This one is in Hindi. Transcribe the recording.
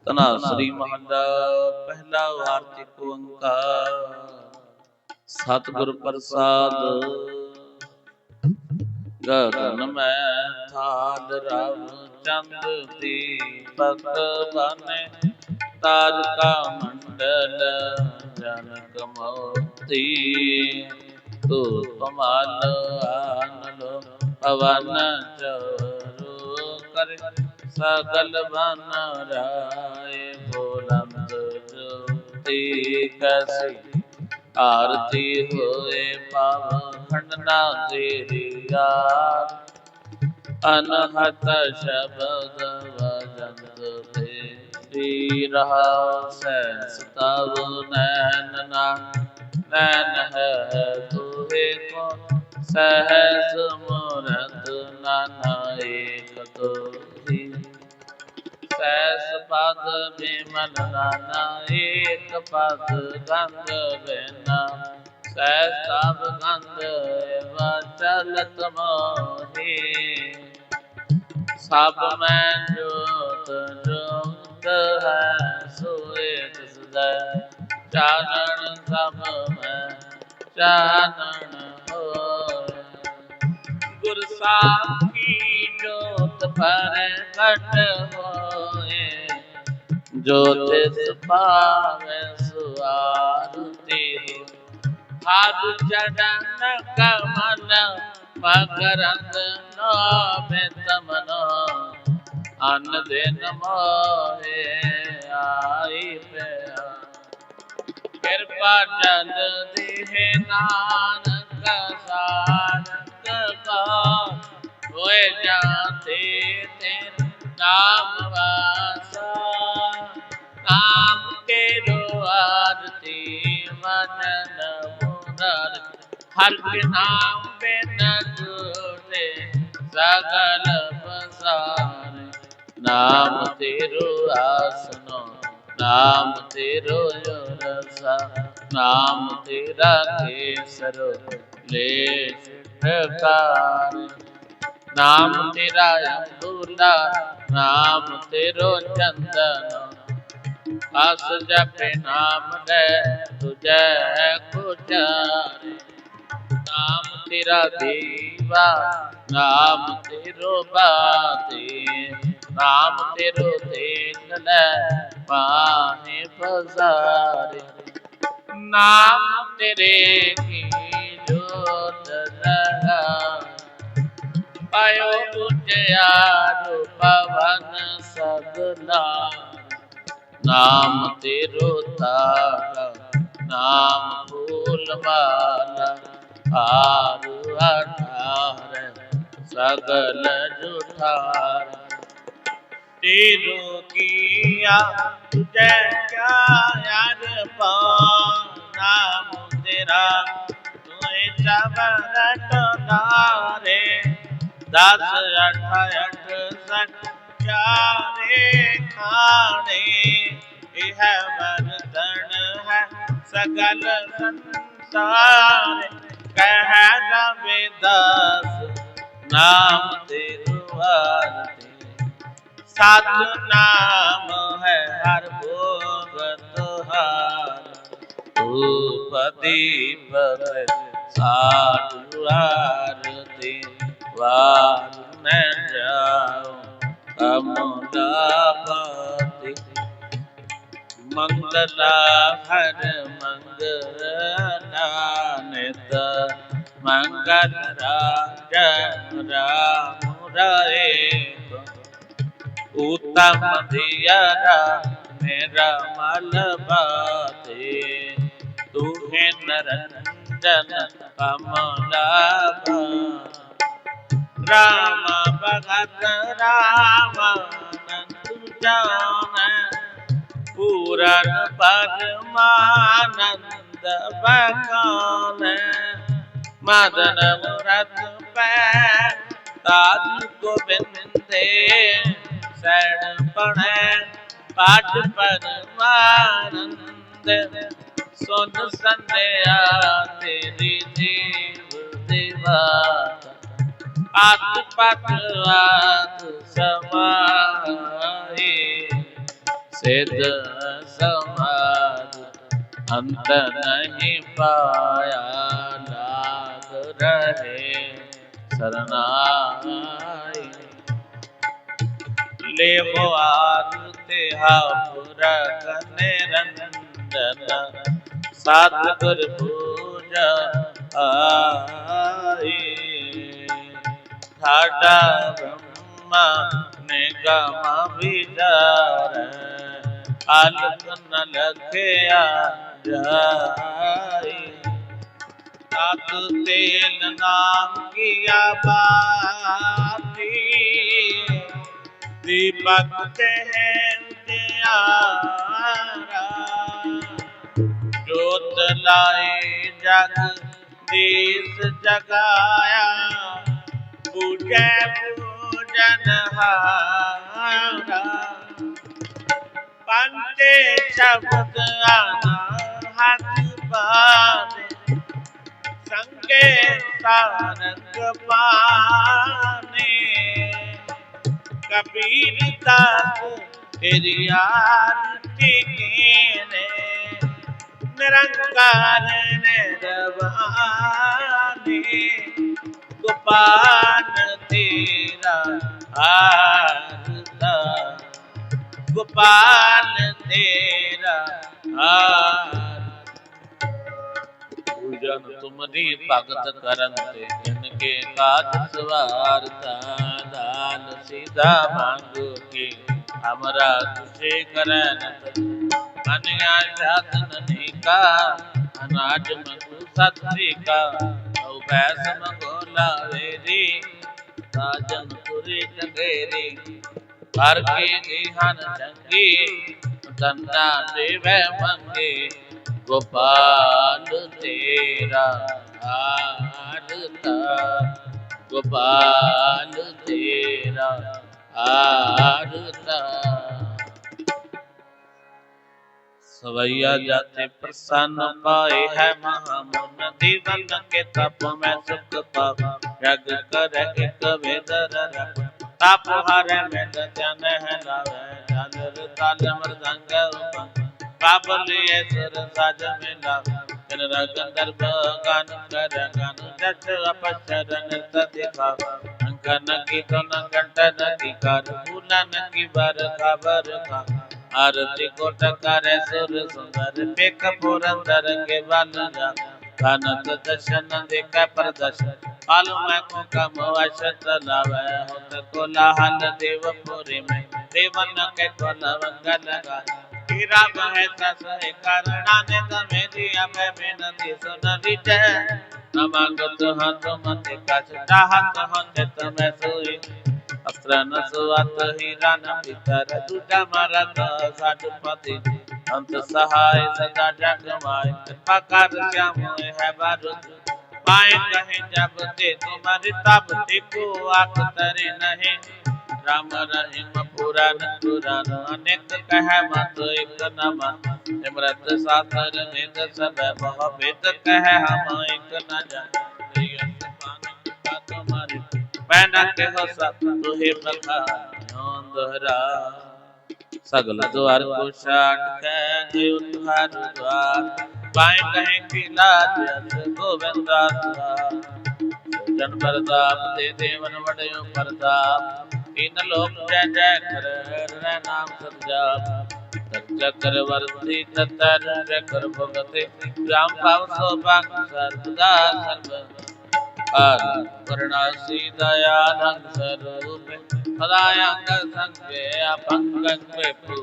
ਤਨਾ ਸ੍ਰੀ ਮਹੱਲਾ ਪਹਿਲਾ ਵਾਰਤਿਕ ਓੰਕਾਰ ਸਤਿਗੁਰ ਪ੍ਰਸਾਦ ਗਗਨ ਮੈਂ ਥਾਲ ਰਵ ਚੰਦ ਦੀਪਕ ਬਨੇ ਤਾਰਕਾ ਮੰਡਲ ਜਨਕ ਮੋਤੀ ਧੂਪ ਮਲ ਆਨਲੋ ਪਵਨ ਚਰੂ ਕਰ सकल बन राय बोलम ज्योति कसी। आरती होए पाव खंडना तेरी यार अनहत शब्द वजंत तेरी रहा। सैस्तव नैनना नैन ना। नैन है तुहे को। सहस मुरत नाना एक तो ही ਸੈਸ ਪਦ ਬਿਮਲ ਨਾਨਾ, ਏਕ ਪਦ ਗੰਗ ਬਿਨਾ। ਸੈਸ ਤਬ ਗੰਧ ਵਚਲਤ ਮੋਹੀ। ਸਭ ਮੈਂ ਜੋਤ ਜੋਤ ਹੈ, ਸੋਏ ਤਿਸਦਾ ਚਾਨਣ ਸਭ ਮੈਂ ਚਾਨਣ ਹੋਏ ਗੁਰ ਸਾਖੀ ਜੋਤ ਪ੍ਰਗਟ ਹੋਏ ਜੋ ਤਿਸ ਪਾਵੈ ਸੁਆਰਤੀ ਹਰ ਜਨਨ ਕਮਨ ਮਕਰੰਦ ਨੋਬੇ ਤਮਨੋ। ਅਨ ਦਿਨ ਮੋਏ ਆਈ ਪਿਆ। ਕਿਰਪਾ ਜਨ ਦੇਹ ਨਾਨਕ ਸਾਨਕ ਕਾ। ਹੋਏ ਜਾਂਦੇ ਤੇ ਨਾਮ ਵਾਸਾ। आरती मनन मुरर हक नाम सगल नाम तेरो आसनो, नाम तेरो रसा नाम तेरा केसरो लेश प्रकार। नाम तेरा अम्बुला नाम तेरो चंदनो। आस जप नाम रे तुझे कुचारे। नाम तेरा देवा, नाम तेरो बाते। नाम तेरो देख ले पाहे बजारे। नाम तेरे की जोत लगा पायो पूजया रूप पवन सदना। ਨਾਮ ਤੇਰੋ ਤਾਰਾ, ਨਾਮ ਫੂਲ ਵਾਲਾ ਹਾਰ ਅਠਾਰ ਸਗਲ ਜੁਠਾਰ। ਤੇਰੋ ਕੀਆ, ਤੁਝੈ ਕਿਆ ਯਾਰ ਪਾ ਨਾਮ ਤੇਰਾ? ਤੁਏ ਚਬਰ ਟਨਾਰੇ ਦਸ ਅਠ ਅਠ ਸਠ ਚਾਰੇ ਖਾਣੇ। ਇਹ ਵਰਦਨ ਹੈ ਸਗਲ ਸੰਸਾਰ ਕਹਿ ਰਵੇ ਦਾਸ ਨਾਮ ਤੇ ਦੁਆਰ ਤੇ ਸਤ ਨਾਮ ਹੈ ਹਰ ਭੋਗ ਤੁਹਾਰ ਉਪਦੀਪਕ ਸਾਧੁਆਰ ਤੇ ਵਾਰ ਮੈਂ ਜਾਉ ਅਮੋਦਾ मंगला, हर मंगलानित मंगल राम राम रे उत्तम दियरा निरमल बाते। तुहे नरंजन कमला राम भगत राम जान। ਪੂਰਨ ਪਰਮਾਨੰਦ ਬਖਾਨ ਮਦਨ ਮੁਰਤ ਪੈ ਤਾਜ ਗੋਬਿੰਦੇ ਸੈਣ ਪਣੈ ਪਾਠ ਪਰਮਾਨੰਦ ਸੁਨ ਸੰਧਿਆ ਤੇਰੀ ਜੀਵ ਦੇਵਾਤ ਆਤ ਪਤ ਆਤ ਸਮਾਏ वेद समाज अंत तो नहीं पाया लाग रहे। शरणाई ले वो आरुते मुआरते हापुरा करने रंदना साधुर पूजा आई ठाटा ब्रह्मा ने गमा विदारा ਆਲਕ ਨ ਲਖਿਆ ਜਾਈ ਤਤ ਤੇਲ ਨਾਮ ਕੀਆ ਬਾਤੀ ਦੀਪਕ ਤੇ ਦਿਆਰਾ ਜੋਤ ਲਾਏ ਜਗ ਦੇਸ ਜਗਾਇਆ ਪੂਜੈ ਪੂਜਨ ਹਾਰਾ बनते शब्द आना हाथ पाने संगे सारंग पाने। कबीर दास तेरी निरंकार निरवानी। गोपान तेरा आ गोपाल तेरा पूजन तुमरी भगत करन ते जिनके काज सवारता दान सीधा मांगो के हमरा तुझे करन अनया जात नहीं का, अनाज मधु सत्री का औ बैस मगोला वेरी राजन पुरी चंगेरी हर के निहन चंगी दंडा देवे मंगे, गोपाल तेरा आरता गोपाल तेरा आरता सवैया जाते प्रसन्न पाए है महामुन दीवन के तप में सुख पाप जग कर एक वेदर ताप हर में जन है लावे जागर ताल मृदंग उपम बाबलिए सुर साज मिला जन गंधर्व गान कर गान जच अपचर नृत्य दिखा अंकन की तन कंटन की कर, फूलन की बर खबर खा आरती कोट करे सुर सुंदर पेख पुरंदर के बल जा कानक दर्शन देख प्रदर्शन। पालू मैं को कम वशत लावे होत कोलाहल देवपुरी में देवन के कोल मंगल गा हीरा बहे तस करना ने तमे दिया मैं बिनती सुन रिटे नमागत हाथ मते कछ चाहत हंत तमे सोई अस्त्र न सुवत हीरा न पितर दूजा मरत साधुपति अंत सहाय सदा जग माय कृपा कर श्याम है बारुद पाए कहे जब ते तुम्हारी तब देखो आख तरे नहीं। राम रहीम पुराण पुराण अनेक कह मत एक न मन निमृत साथर निद सब बहु भेद कह हम, एक न जान। तुम्हारी। पैना के हो तुहे बखान दोहरा सगल द्वार को छाट के जीव तुम्हार द्वार। पाए कहे की लाज अस गोविंद जन प्रताप दे देवन वडयो प्रताप इन लोक जय जय कर नाम सत्जाप चक्रवर्ती ततर कर भगते। राम भाव सौभाग्य सर्वदा सर्व करुणासी दयानंद स्वरूप सदायंग संगे अपंग विभु